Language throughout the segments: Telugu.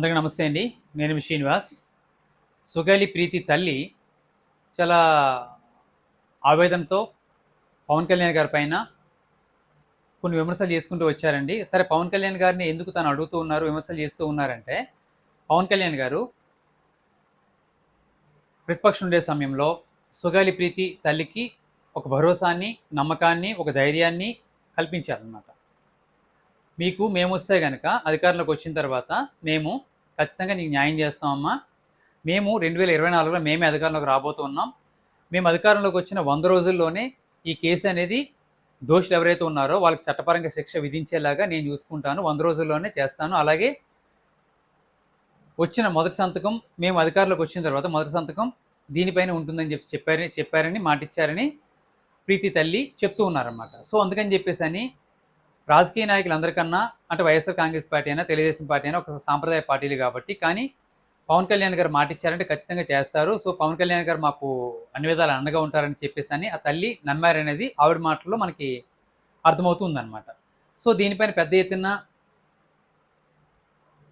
అందరికీ నమస్తే అండి. నేను మీ శ్రీనివాస్. సుగలి ప్రీతి తల్లి చాలా ఆవేదనతో పవన్ కళ్యాణ్ గారి పైన కొన్ని విమర్శలు చేసుకుంటూ వచ్చారండి. సరే పవన్ కళ్యాణ్ గారిని ఎందుకు తను అడుగుతూ ఉన్నారు విమర్శలు చేస్తూ ఉన్నారంటే పవన్ కళ్యాణ్ గారు ప్రతిపక్షం ఉండే సమయంలో సుగాలి ప్రీతి తల్లికి ఒక భరోసాన్ని నమ్మకాన్ని ఒక ధైర్యాన్ని కల్పించారనమాట మీకు మేము వస్తే కనుక అధికారంలోకి వచ్చిన తర్వాత మేము ఖచ్చితంగా నీకు న్యాయం చేస్తామమ్మా మేము రెండు వేల ఇరవై నాలుగులో మేమే అధికారంలోకి రాబోతున్నాం మేము అధికారంలోకి వచ్చిన వంద రోజుల్లోనే ఈ కేసు అనేది దోషులు ఎవరైతే ఉన్నారో వాళ్ళకి చట్టపరంగా శిక్ష విధించేలాగా నేను చూసుకుంటాను. వంద రోజుల్లోనే చేస్తాను. అలాగే వచ్చిన మొదటి సంతకం మేము అధికారంలోకి వచ్చిన తర్వాత మొదటి సంతకం దీనిపైన ఉంటుందని చెప్పి చెప్పారని చెప్పారని మాటిచ్చారని ప్రీతి తల్లి చెప్తూ ఉన్నారన్నమాట. సో అందుకని చెప్పేసి అని రాజకీయ నాయకులందరికన్నా అంటే వైఎస్ఆర్ కాంగ్రెస్ పార్టీ అయినా తెలుగుదేశం పార్టీ అయినా ఒక సాంప్రదాయ పార్టీలు కాబట్టి కానీ పవన్ కళ్యాణ్ గారు మాట ఇచ్చారంటే ఖచ్చితంగా చేస్తారు. సో పవన్ కళ్యాణ్ గారు మాకు అన్ని విధాలు అండగా ఉంటారని చెప్పేసి అని ఆ తల్లి నమ్మారనేది ఆవిడ మాటల్లో మనకి అర్థమవుతుందన్నమాట. సో దీనిపైన పెద్ద ఎత్తున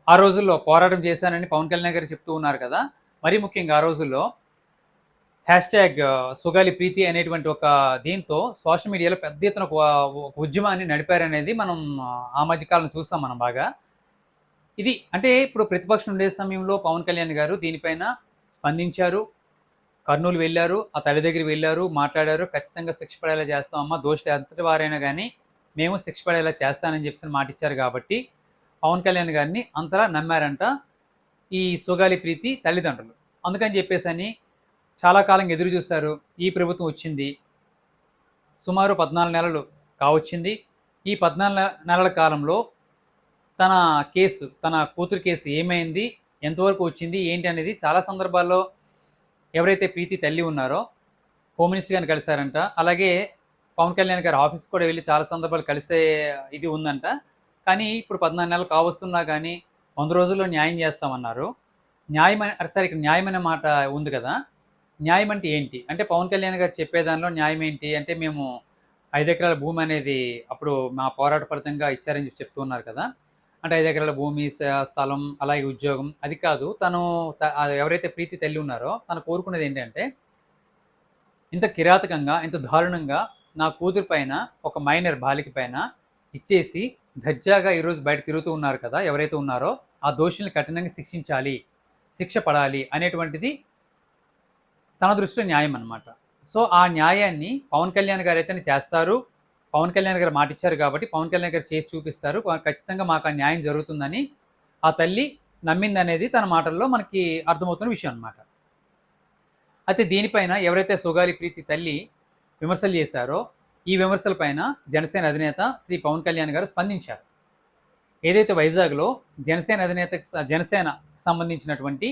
ఆ రోజుల్లో పోరాటం చేశానని పవన్ కళ్యాణ్ గారు చెప్తూ ఉన్నారు కదా. మరీ ముఖ్యంగా ఆ రోజుల్లో hashtag uh, Sugali Preethi అనేటువంటి ఒక దీంతో సోషల్ మీడియాలో పెద్ద ఎత్తున ఒక ఉద్యమాన్ని నడిపారనేది మనం ఆ మధ్యకాలం చూస్తాం మనం బాగా. ఇది అంటే ఇప్పుడు ప్రతిపక్షం ఉండే సమయంలో పవన్ కళ్యాణ్ గారు దీనిపైన స్పందించారు కర్నూలు వెళ్ళారు ఆ తల్లి దగ్గర వెళ్ళారు మాట్లాడారు ఖచ్చితంగా శిక్ష పడేలా చేస్తామమ్మా దోషులు ఎంతటి వారైనా కానీ మేము శిక్ష పడేలా చేస్తానని చెప్పేసి మాట ఇచ్చారు కాబట్టి పవన్ కళ్యాణ్ గారిని అంతలా నమ్మారంట ఈ సుగాలి ప్రీతి తల్లిదండ్రులు. అందుకని చెప్పేసి అని చాలా కాలం ఎదురు చూశారు. ఈ ప్రభుత్వం వచ్చింది. సుమారు పద్నాలుగు నెలలు కావచ్చింది. ఈ పద్నాలుగు నెలల కాలంలో తన కేసు తన కూతురు కేసు ఏమైంది? ఎంతవరకు వచ్చింది? ఏంటి అనేది చాలా సందర్భాల్లో ఎవరైతే ప్రీతి తల్లి ఉన్నారో హోమ్ మినిస్టర్ గారిని కలిశారంట. అలాగే పవన్ కళ్యాణ్ గారి ఆఫీస్ కూడా వెళ్ళి చాలా సందర్భాలు కలిసే ఇది ఉందంట. కానీ ఇప్పుడు పద్నాలుగు నెలలు కావస్తున్నా కానీ వంద రోజుల్లో న్యాయం చేస్తామన్నారు. న్యాయం అని సరే ఇక్కడ న్యాయం అనే మాట ఉంది కదా? న్యాయం అంటే ఏంటి? అంటే పవన్ కళ్యాణ్ గారు చెప్పేదానిలో న్యాయం ఏంటి? అంటే మేము ఐదు ఎకరాల భూమి అనేది అప్పుడు మా పోరాట ఫలితంగా ఇచ్చారని చెప్పి చెప్తూ ఉన్నారు కదా. అంటే ఐదు ఎకరాల భూమి స్థలం అలాగే ఉద్యోగం అది కాదు. తను ఎవరైతే ప్రీతి తల్లి ఉన్నారో తను కోరుకునేది ఏంటంటే ఇంత కిరాతకంగా ఇంత దారుణంగా నా కూతురు పైన ఒక మైనర్ బాలిక పైన ఇచ్చేసి దర్జాగా ఈరోజు బయట తిరుగుతూ ఉన్నారు కదా ఎవరైతే ఉన్నారో ఆ దోషుల్ని కఠినంగా శిక్షించాలి శిక్ష పడాలి అనేటువంటిది తన దృష్టిలో న్యాయం అన్నమాట. సో ఆ న్యాయాన్ని పవన్ కళ్యాణ్ గారు అయితే చేస్తారు. పవన్ కళ్యాణ్ గారు మాటిచ్చారు కాబట్టి పవన్ కళ్యాణ్ గారు చేసి చూపిస్తారు. ఖచ్చితంగా మాకు ఆ న్యాయం జరుగుతుందని ఆ తల్లి నమ్మింది అనేది తన మాటల్లో మనకి అర్థమవుతున్న విషయం అనమాట అయితే దీనిపైన ఎవరైతే సుగాలి ప్రీతి తల్లి విమర్శలు చేశారో ఈ విమర్శలపైన జనసేన అధినేత శ్రీ పవన్ కళ్యాణ్ గారు స్పందించారు. ఏదైతే వైజాగ్లో జనసేన అధినేత జనసేన సంబంధించినటువంటి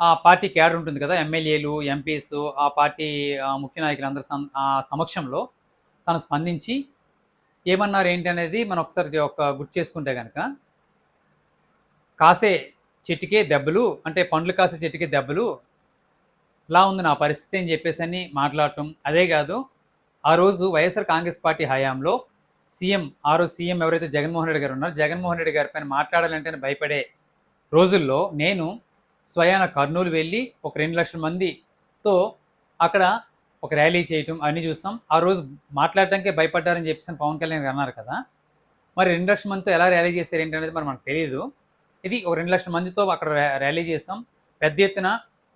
ఆ పార్టీ క్యాడర్ ఉంటుంది కదా ఎమ్మెల్యేలు ఎంపీస్ ఆ పార్టీ ముఖ్య నాయకులందరి సం సమక్షంలో తను స్పందించి ఏమన్నారు ఏంటి అనేది మనం ఒకసారి ఒక గుర్తు చేసుకుంటే కనుక కాసే చెట్టుకే దెబ్బలు అంటే పండ్లు కాసే చెట్టుకే దెబ్బలు ఇలా ఉంది నా పరిస్థితి అని చెప్పేసి అని మాట్లాడటం. అదే కాదు ఆ రోజు వైఎస్ఆర్ కాంగ్రెస్ పార్టీ హయాంలో సీఎం ఆ రోజు సీఎం ఎవరైతే జగన్మోహన్ రెడ్డి గారు ఉన్నారో జగన్మోహన్ రెడ్డి గారి పైన మాట్లాడాలంటే భయపడే రోజుల్లో నేను స్వయాన కర్నూలు వెళ్ళి ఒక రెండు లక్షల మందితో అక్కడ ఒక ర్యాలీ చేయటం అన్నీ చూస్తాం. ఆ రోజు మాట్లాడటానికే భయపడ్డారని చెప్పేసి పవన్ కళ్యాణ్ గారు అన్నారు కదా. మరి రెండు లక్షల మందితో ఎలా ర్యాలీ చేస్తారు ఏంటనేది మరి మనకు తెలియదు ఇది ఒక రెండు లక్షల మందితో అక్కడ ర్యాలీ చేస్తాం పెద్ద ఎత్తున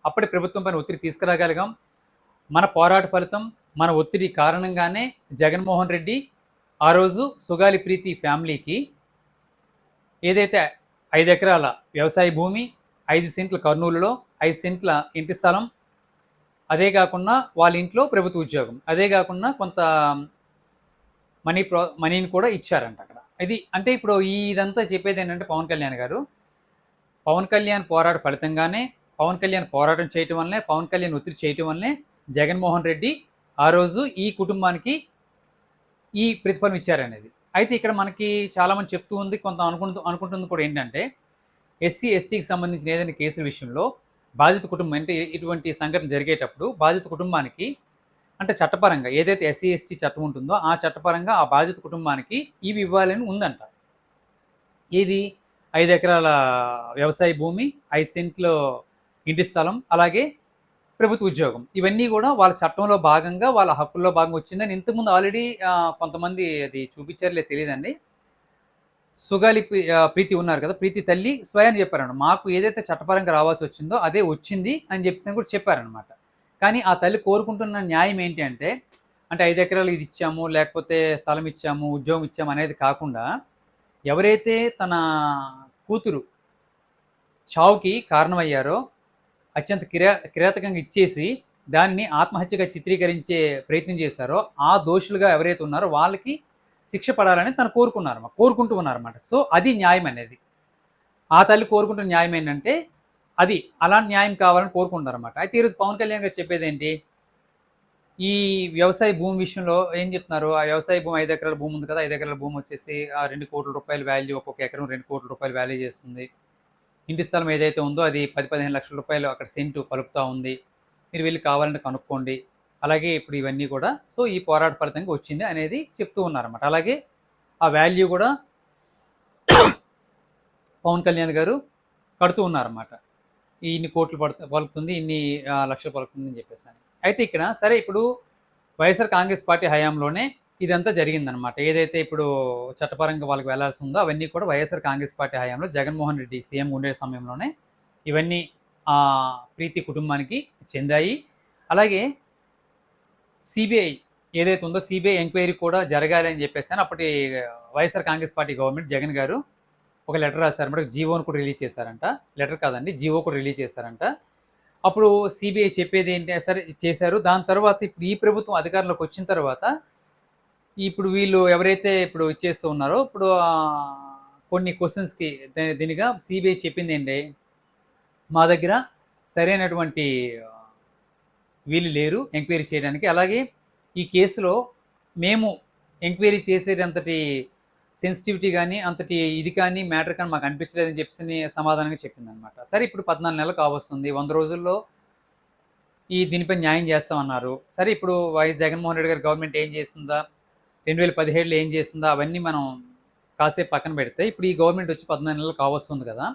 అప్పటి ప్రభుత్వం పైన ఒత్తిడి తీసుకురాగలిగాం. మన పోరాట ఫలితం మన ఒత్తిడి కారణంగానే జగన్మోహన్ రెడ్డి ఆ రోజు సుగాలి ప్రీతి ఫ్యామిలీకి ఏదైతే ఐదు ఎకరాల వ్యవసాయ భూమి ఐదు సెంట్ల కర్నూలులో ఐదు సెంట్ల ఇంటి స్థలం. అదే కాకుండా వాళ్ళ ఇంట్లో ప్రభుత్వ ఉద్యోగం. అదే కాకుండా కొంత మనీ ప్రో మనీని కూడా ఇచ్చారంట అక్కడ. ఇది అంటే ఇప్పుడు ఈ ఇదంతా చెప్పేది ఏంటంటే పవన్ కళ్యాణ్ గారు. పవన్ కళ్యాణ్ పోరాట ఫలితంగానే పవన్ కళ్యాణ్ పోరాటం చేయటం వల్లనే పవన్ కళ్యాణ్ ఒత్తిడి చేయటం వల్లనే జగన్మోహన్ రెడ్డి ఆ రోజు ఈ కుటుంబానికి ఈ ప్రతిఫలం ఇచ్చారనేది. అయితే ఇక్కడ మనకి చాలామంది చెప్తూ ఉంది కొంత అనుకుంటు అనుకుంటుంది కూడా ఏంటంటే ఎస్సీ ఎస్టీకి సంబంధించిన ఏదైనా కేసుల విషయంలో బాధిత కుటుంబం అంటే ఇటువంటి సంఘటన జరిగేటప్పుడు బాధిత కుటుంబానికి అంటే చట్టపరంగా ఏదైతే ఎస్సీ ఎస్టీ చట్టం ఉంటుందో ఆ చట్టపరంగా ఆ బాధిత కుటుంబానికి ఇవి ఇవ్వాలని ఉందంట. ఇది ఐదు ఎకరాల వ్యవసాయ భూమి ఐదు సెంట్లు ఇంటి స్థలం అలాగే ప్రభుత్వ ఉద్యోగం. ఇవన్నీ కూడా వాళ్ళ చట్టంలో భాగంగా వాళ్ళ హక్కుల్లో భాగంగా వచ్చిందని ఇంతకుముందు ఆల్రెడీ కొంతమంది అది చూపించారులే తెలియదండి. సుగాలి ప్రీతి ఉన్నారు కదా ప్రీతి తల్లి స్వయాన్ని చెప్పారంట మాకు ఏదైతే చట్టపరంగా రావాల్సి వచ్చిందో అదే వచ్చింది అని చెప్పేసి కూడా చెప్పారనమాట కానీ ఆ తల్లి కోరుకుంటున్న న్యాయం ఏంటి అంటే అంటే ఐదు ఎకరాలు ఇది ఇచ్చాము లేకపోతే స్థలం ఇచ్చాము ఉద్యోగం ఇచ్చాము అనేది కాకుండా ఎవరైతే తన కూతురు చావుకి కారణమయ్యారో అత్యంత కిరా కిరాతకంగా ఇచ్చేసి దాన్ని ఆత్మహత్యగా చిత్రీకరించే ప్రయత్నం చేశారో ఆ దోషులుగా ఎవరైతే ఉన్నారో వాళ్ళకి శిక్ష పడాలని తను కోరుకున్నారన్నమాట కోరుకుంటూ ఉన్నారన్నమాట. సో అది న్యాయం అనేది. ఆ తల్లి కోరుకుంటున్న న్యాయం ఏంటంటే అది అలా న్యాయం కావాలని కోరుకుంటారన్నమాట అయితే ఈరోజు పవన్ కళ్యాణ్ గారు చెప్పేది ఏంటి? ఈ వ్యవసాయ భూమి విషయంలో ఏం చెప్తున్నారు? ఆ వ్యవసాయ భూమి ఐదు ఎకరాల భూమి ఉంది కదా ఐదు ఎకరాల భూమి వచ్చేసి ఆ రెండు కోట్ల రూపాయల వాల్యూ ఒక్కొక్క ఎకరం రెండు కోట్ల రూపాయలు వాల్యూ చేస్తుంది. ఇంటి స్థలం ఏదైతే ఉందో అది పది పదిహేను లక్షల రూపాయలు అక్కడ సెంటు పలుకుతూ ఉంది. మీరు వెళ్ళి కావాలంటే కనుక్కోండి. అలాగే ఇప్పుడు ఇవన్నీ కూడా సో ఈ పోరాట ఫలితంగా వచ్చింది అనేది చెప్తూ ఉన్నారన్నమాట. అలాగే ఆ వాల్యూ కూడా పవన్ కళ్యాణ్ గారు కడుతూ ఉన్నారన్నమాట. ఇన్ని కోట్లు పడుతు పలుకుతుంది ఇన్ని లక్షలు పలుకుతుంది అని చెప్పేసి అయితే ఇక్కడ సరే ఇప్పుడు వైఎస్ఆర్ కాంగ్రెస్ పార్టీ హయాంలోనే ఇదంతా జరిగిందనమాట ఏదైతే ఇప్పుడు చట్టపరంగా వాళ్ళకి వెళ్ళాల్సి ఉందో అవన్నీ కూడా వైఎస్ఆర్ కాంగ్రెస్ పార్టీ హయాంలో జగన్మోహన్ రెడ్డి సీఎం ఉండే సమయంలోనే ఇవన్నీ ఆ ప్రీతి కుటుంబానికి చెందాయి. అలాగే సిబిఐ ఏదైతే ఉందో సిబిఐ ఎంక్వైరీ కూడా జరగాలి అని చెప్పేసి అప్పటి YSR Congress party government Jagan garu ఒక లెటర్ రాశారు. మనకు జీవోను కూడా రిలీజ్ చేశారంట. లెటర్ కాదండి జీవో కూడా రిలీజ్ చేశారంట. అప్పుడు సిబిఐ చెప్పేది ఏంటి సరే చేశారు. దాని తర్వాత ఇప్పుడు ఈ ప్రభుత్వం అధికారంలోకి వచ్చిన తర్వాత ఇప్పుడు వీళ్ళు ఎవరైతే ఇప్పుడు ఇచ్చేస్తూ ఉన్నారో ఇప్పుడు కొన్ని క్వశ్చన్స్కి దీనిగా సిబిఐ చెప్పింది ఏంటి మా దగ్గర సరైనటువంటి వీళ్ళు లేరు ఎంక్వైరీ చేయడానికి. అలాగే ఈ కేసులో మేము ఎంక్వైరీ చేసేటంతటి సెన్సిటివిటీ కానీ అంతటి ఇది కానీ మ్యాటర్ కానీ మాకు అనిపించలేదని చెప్పేసి సమాధానంగా చెప్పిందనమాట సరే ఇప్పుడు పద్నాలుగు నెలలు కావస్తుంది. వంద రోజుల్లో ఈ దీనిపై న్యాయం చేస్తామన్నారు. సరే ఇప్పుడు వైఎస్ జగన్మోహన్ రెడ్డి గారి గవర్నమెంట్ ఏం చేసిందా రెండు వేల పదిహేడులో ఏం చేసిందా అవన్నీ మనం కాసేపు పక్కన పెడితే ఇప్పుడు ఈ గవర్నమెంట్ వచ్చి పద్నాలుగు నెలలు కావస్తుంది కదా.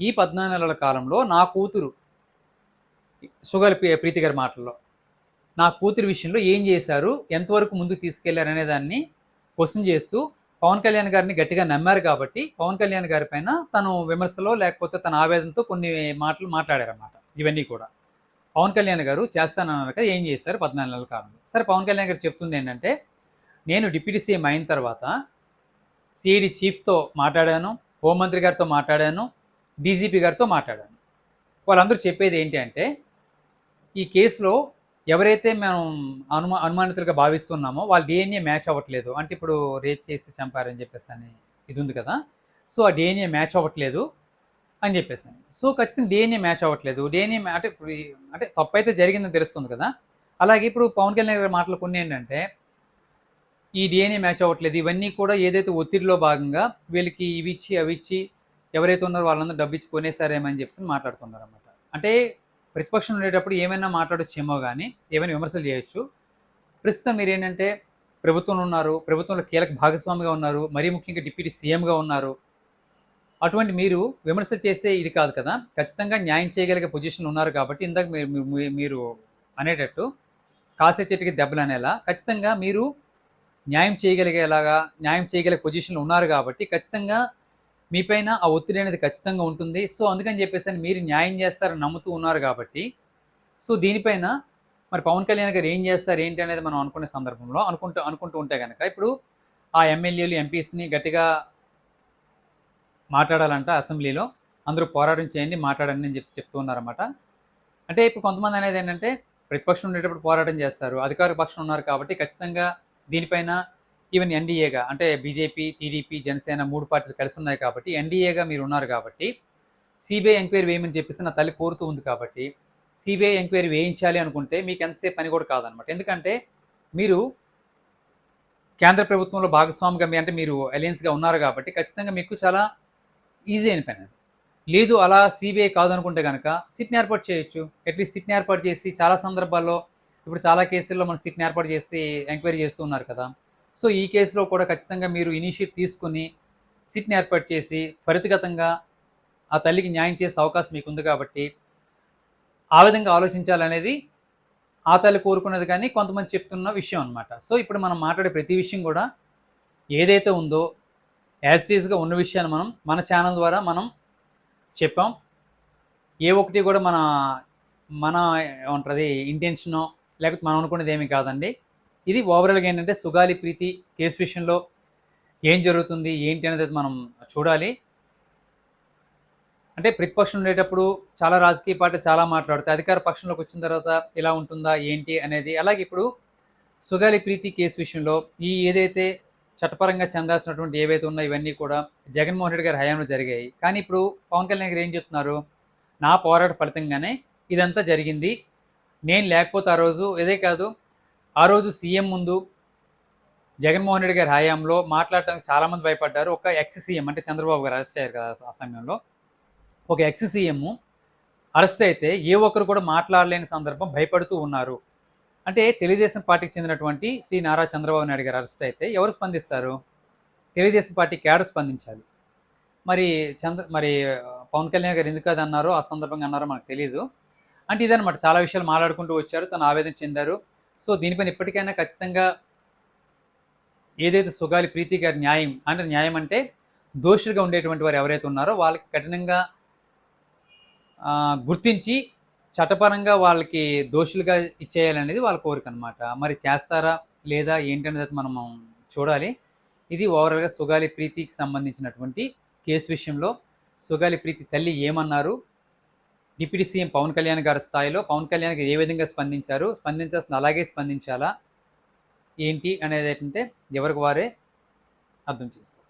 ఈ పద్నాలుగు నెలల కాలంలో నా కూతురు సుగల్ ప్రీతి గారి మాటల్లో. నా కూతురు విషయంలో ఏం చేశారు ఎంతవరకు ముందుకు తీసుకెళ్ళారు అనే దాన్ని క్వశ్చన్ చేస్తూ పవన్ కళ్యాణ్ గారిని గట్టిగా నమ్మారు కాబట్టి పవన్ కళ్యాణ్ గారి పైన తను విమర్శలో లేకపోతే తన ఆవేదనతో కొన్ని మాటలు మాట్లాడారన్నమాట. ఇవన్నీ కూడా. పవన్ కళ్యాణ్ గారు చేస్తానన్నారు కదా ఏం చేశారు పద్నాలుగు నెలల కాలంలో సరే పవన్ కళ్యాణ్ గారు చెప్తుంది ఏంటంటే నేను డిప్యూటీ సీఎం అయిన తర్వాత సిఐడి చీఫ్తో మాట్లాడాను హోంమంత్రి గారితో మాట్లాడాను డీజీపీ గారితో మాట్లాడాను. వాళ్ళందరూ చెప్పేది ఏంటి అంటే ఈ కేసులో ఎవరైతే మనం అనుమా అనుమానితులుగా భావిస్తున్నామో వాళ్ళు డిఎన్ఏ మ్యాచ్ అవ్వట్లేదు. అంటే ఇప్పుడు రేప్ చేసి చంపారని చెప్పేసి అని ఇది ఉంది కదా. సో ఆ డిఎన్ఏ మ్యాచ్ అవ్వట్లేదు అని చెప్పేసి అని. సో ఖచ్చితంగా డిఎన్ఏ మ్యాచ్ అవ్వట్లేదు. డిఎన్ఏ అంటే ఇప్పుడు అంటే తప్పు అయితే జరిగిందని తెలుస్తుంది కదా. అలాగే ఇప్పుడు పవన్ కళ్యాణ్ గారి మాటలు కొన్ని ఏంటంటే ఈ డిఎన్ఏ మ్యాచ్ అవ్వట్లేదు. ఇవన్నీ కూడా ఏదైతే ఒత్తిడిలో భాగంగా వీళ్ళకి ఇవి ఇచ్చి అవి ఇచ్చి ఎవరైతే ఉన్నారో వాళ్ళందరూ డబ్బు ఇచ్చి కొనేసారేమని చెప్పి మాట్లాడుతున్నారు అనమాట అంటే ప్రతిపక్షం ఉండేటప్పుడు ఏమైనా మాట్లాడొచ్చేమో కానీ ఏమైనా విమర్శలు చేయొచ్చు. ప్రస్తుతం మీరు ఏంటంటే ప్రభుత్వంలో ఉన్నారు ప్రభుత్వంలో కీలక భాగస్వామిగా ఉన్నారు మరీ ముఖ్యంగా డిప్యూటీ సీఎంగా ఉన్నారు. అటువంటి మీరు విమర్శలు చేసే ఇది కాదు కదా. ఖచ్చితంగా న్యాయం చేయగలిగే పొజిషన్ ఉన్నారు కాబట్టి ఇందాక మీరు మీ- మీరు అనేటట్టు కాసే చెట్టుకి దెబ్బలు అనేలా ఖచ్చితంగా మీరు న్యాయం చేయగలిగేలాగా న్యాయం చేయగలిగే పొజిషన్లో ఉన్నారు కాబట్టి ఖచ్చితంగా మీపైన ఆ ఒత్తిడి అనేది ఖచ్చితంగా ఉంటుంది. సో అందుకని చెప్పేసి అని మీరు న్యాయం చేస్తారని నమ్ముతూ ఉన్నారు కాబట్టి సో దీనిపైన మరి పవన్ కళ్యాణ్ గారు ఏం చేస్తారు ఏంటి అనేది మనం అనుకునే సందర్భంలో అనుకుంటూ అనుకుంటూ ఉంటే కనుక ఇప్పుడు ఆ ఎమ్మెల్యేలు ఎంపీస్ని గట్టిగా మాట్లాడాలంట అసెంబ్లీలో. అందరూ పోరాటం చేయండి మాట్లాడండి అని చెప్పి చెప్తూ ఉన్నారన్నమాట. అంటే ఇప్పుడు కొంతమంది అనేది ఏంటంటే ప్రతిపక్షం ఉండేటప్పుడు పోరాటం చేస్తారు అధికార పక్షం ఉన్నారు కాబట్టి ఖచ్చితంగా దీనిపైన ఈవెన్ ఎన్డీఏగా అంటే బీజేపీ టీడీపీ జనసేన మూడు పార్టీలు కలిసి ఉన్నాయి కాబట్టి ఎన్డీఏగా మీరు ఉన్నారు కాబట్టి సిబిఐ ఎంక్వైరీ వేయమని చెప్పేసి నా తల్లి కోరుతూ ఉంది కాబట్టి సిబిఐ ఎంక్వైరీ వేయించాలి అనుకుంటే మీకు ఎంతసేపు పని కూడా కాదనమాట ఎందుకంటే మీరు కేంద్ర ప్రభుత్వంలో భాగస్వామిగా మీ అంటే మీరు అలయన్స్గా ఉన్నారు కాబట్టి ఖచ్చితంగా మీకు చాలా ఈజీ అయిన పని అది. లేదు అలా సిబిఐ కాదనుకుంటే కనుక సిట్ని ఏర్పాటు చేయొచ్చు. అట్లీస్ట్ సిట్ని ఏర్పాటు చేసి చాలా సందర్భాల్లో ఇప్పుడు చాలా కేసుల్లో మనం సిట్ని ఏర్పాటు చేసి ఎంక్వైరీ చేస్తూ ఉన్నారు కదా. సో ఈ కేసులో కూడా ఖచ్చితంగా మీరు ఇనిషియేట్ తీసుకుని సిట్ని ఏర్పాటు చేసి త్వరితగతంగా ఆ తల్లికి న్యాయం చేసే అవకాశం మీకు ఉంది కాబట్టి ఆ విధంగా ఆలోచించాలనేది ఆ తల్లి కోరుకున్నది కానీ కొంతమంది చెప్తున్న విషయం అనమాట సో ఇప్పుడు మనం మాట్లాడే ప్రతి విషయం కూడా ఏదైతే ఉందో యాజ్ టీజ్గా ఉన్న విషయాన్ని మనం మన ఛానల్ ద్వారా మనం చెప్పాం. ఏ ఒక్కటి కూడా మన మన ఏమంటుంది ఇంటెన్షనో లేకపోతే మనం అనుకునేది ఏమీ కాదండి. ఇది ఓవరాల్గా ఏంటంటే సుగాలి ప్రీతి కేసు విషయంలో ఏం జరుగుతుంది ఏంటి అనేది మనం చూడాలి. అంటే ప్రతిపక్షం ఉండేటప్పుడు చాలా రాజకీయ పార్టీ చాలా మాట్లాడుతాయి. అధికార పక్షంలోకి వచ్చిన తర్వాత ఇలా ఉంటుందా ఏంటి అనేది. అలాగే ఇప్పుడు సుగాలి ప్రీతి కేసు విషయంలో ఈ ఏదైతే చట్టపరంగా చెందాల్సినటువంటి ఏవైతే ఉన్నాయో ఇవన్నీ కూడా జగన్మోహన్ రెడ్డి గారి హయాంలో జరిగాయి. కానీ ఇప్పుడు పవన్ కళ్యాణ్ గారు ఏం చెప్తున్నారు? నా పోరాట ఫలితంగానే ఇదంతా జరిగింది. నేను లేకపోతే ఆ రోజు ఇదే కాదు ఆ రోజు సీఎం ముందు జగన్మోహన్ రెడ్డి గారి హయాంలో మాట్లాడటానికి చాలామంది భయపడ్డారు. ఒక ఎక్స్ సీఎం అంటే చంద్రబాబు గారు అరెస్ట్ అయ్యారు కదా ఆ సమయంలో. ఒక ఎక్స్ సీఎం అరెస్ట్ అయితే ఏ ఒక్కరు కూడా మాట్లాడలేని సందర్భం భయపడుతూ ఉన్నారు. అంటే తెలుగుదేశం పార్టీకి చెందినటువంటి శ్రీ నారా చంద్రబాబు నాయుడు గారు అరెస్ట్ అయితే ఎవరు స్పందిస్తారు? తెలుగుదేశం పార్టీ క్యాడర్ స్పందించాలి. మరి చంద్ర మరి పవన్ కళ్యాణ్ గారు ఎందుకు అది అన్నారో ఆ సందర్భంగా అన్నారో మనకు తెలియదు అంటే ఇదనమాట చాలా విషయాలు మాట్లాడుకుంటూ వచ్చారు. తను ఆవేదన చెందారు. సో దీనిపైన ఇప్పటికైనా ఖచ్చితంగా ఏదైతే సుగాలి ప్రీతి గారి న్యాయం అంటే న్యాయం అంటే దోషులుగా ఉండేటువంటి వారు ఎవరైతే ఉన్నారో వాళ్ళకి కఠినంగా గుర్తించి చట్టపరంగా వాళ్ళకి దోషులుగా ఇచ్చేయాలనేది వాళ్ళ కోరిక అనమాట మరి చేస్తారా లేదా ఏంటనేది మనం చూడాలి. ఇది ఓవరాల్గా సుగాలి ప్రీతికి సంబంధించినటువంటి కేసు విషయంలో సుగాలి ప్రీతి తల్లి ఏమన్నారు? డిప్యూటీ సీఎం పవన్ కళ్యాణ్ గారి స్థాయిలో పవన్ కళ్యాణ్ గారు ఏ విధంగా స్పందించారు స్పందించాల్సిన అలాగే స్పందించాలా ఏంటి అనేది ఏంటంటే ఎవరికి వారే అర్థం చేసుకోవాలి.